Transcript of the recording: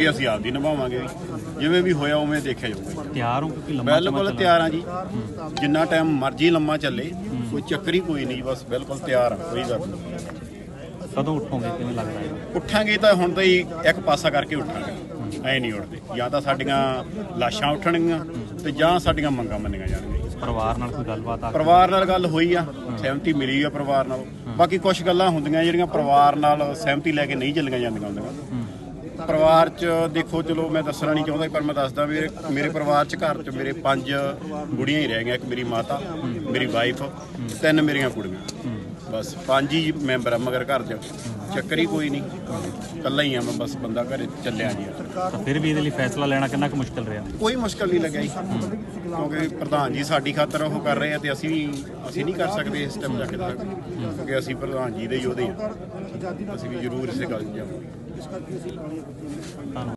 ਇਹ ਅਸੀਂ ਆਪਦੀ ਨਿਭਾਵਾਂਗੇ ਜਿਵੇਂ ਵੀ ਹੋਇਆ ਉਵੇਂ ਦੇਖਿਆ ਜਾਊਗਾ ਤਿਆਰ ਹੋ ਕਿਉਂਕਿ ਲੰਮਾ ਬਿਲਕੁਲ। ਤਿਆਰ ਆ ਜੀ। ਜਿੰਨਾ ਟਾਈਮ ਮਰਜ਼ੀ ਲੰਮਾ ਚੱਲੇ ਕੋਈ ਚੱਕਰ ਕੋਈ ਨਹੀਂ ਬਸ ਬਿਲਕੁਲ ਤਿਆਰ ਆ ਕੋਈ ਗੱਲ ਨਹੀਂ। ਕਦੋਂ ਉੱਠੋਗੇ ਕਿਵੇਂ ਲੱਗਦਾ ਹੈ? ਉੱਠਾਂਗੇ ਤਾਂ ਹੁਣ ਤਾਂ ਹੀ ਇੱਕ ਪਾਸਾ ਕਰਕੇ ਉੱਠਾਂਗੇ। ਐ ਨਹੀਂ ਉੱਠਦੇ। ਜਾਂ ਤਾਂ ਸਾਡੀਆਂ ਲਾਸ਼ਾਂ ਉੱਠਣਗੀਆਂ ਤੇ ਜਾਂ ਸਾਡੀਆਂ ਮੰਗਾਂ ਮੰਨੀਆਂ ਜਾਣਗੀਆਂ ਪਰਿਵਾਰ ਨਾਲ ਕੋਈ ਗੱਲਬਾਤ ਆ ਪਰਿਵਾਰ ਨਾਲ ਗੱਲ ਹੋਈ ਆ ਸਹਿਮਤੀ ਮਿਲੀ ਆ ਪਰਿਵਾਰ ਨਾਲ। ਬਾਕੀ ਕੁਝ ਗੱਲਾਂ ਹੁੰਦੀਆਂ ਜਿਹੜੀਆਂ ਪਰਿਵਾਰ ਨਾਲ ਸਹਿਮਤੀ ਲੈ ਕੇ ਨਹੀਂ ਚੱਲੀਆਂ ਜਾਂਦੀਆਂ ਹੁੰਦੀਆਂ। ਪਰਿਵਾਰ 'ਚ ਦੇਖੋ, ਚਲੋ ਮੈਂ ਦੱਸਣਾ ਨਹੀਂ ਚਾਹੁੰਦਾ, ਪਰ ਮੈਂ ਦੱਸਦਾ ਮੇਰੇ ਮੇਰੇ ਪਰਿਵਾਰ 'ਚ ਘਰ 'ਚ ਮੇਰੇ ਪੰਜ ਗੁੜੀਆਂ ਹੀ ਰਹਿ ਗਈਆਂ, ਇੱਕ ਮੇਰੀ ਮਾਤਾ, ਮੇਰੀ ਵਾਈਫ ਤਿੰਨ ਮੇਰੀਆਂ ਕੁੜੀਆਂ। ਬਸ ਪੰਜ ਹੀ ਮੈਂਬਰ ਆ ਮਗਰ ਘਰ 'ਚ ਚੱਕਰ ਹੀ ਕੋਈ ਨਹੀਂ। ਇਕੱਲਾ ਹੀ ਆ ਮੈਂ ਬਸ ਬੰਦਾ ਘਰੇ ਚੱਲਿਆ ਜੀ। ਤਾਂ ਫਿਰ ਵੀ ਇਹਦੇ ਲਈ ਫੈਸਲਾ ਲੈਣਾ ਕਿੰਨਾ ਕੁ ਮੁਸ਼ਕਲ ਰਿਹਾ? ਕੋਈ ਮੁਸ਼ਕਲ ਨਹੀਂ ਲੱਗਿਆ ਜੀ। ਕਿਉਂਕਿ ਪ੍ਰਧਾਨ ਜੀ ਸਾਡੀ ਖਾਤਰ ਉਹ ਕਰ ਰਹੇ ਆ ਤੇ ਅਸੀਂ ਅਸੀਂ ਨਹੀਂ ਕਰ ਸਕਦੇ ਇਸ ਟਾਈਮ ਜਾ ਕੇ ਤੱਕ। ਕਿਉਂਕਿ ਅਸੀਂ ਪ੍ਰਧਾਨ ਜੀ ਦੇ ਯੋਧੇ ਆ। ਅਸੀਂ ਵੀ ਜ਼ਰੂਰ ਇਸੇ ਗੱਲ 'ਚ ਜਾਵਾਂਗੇ।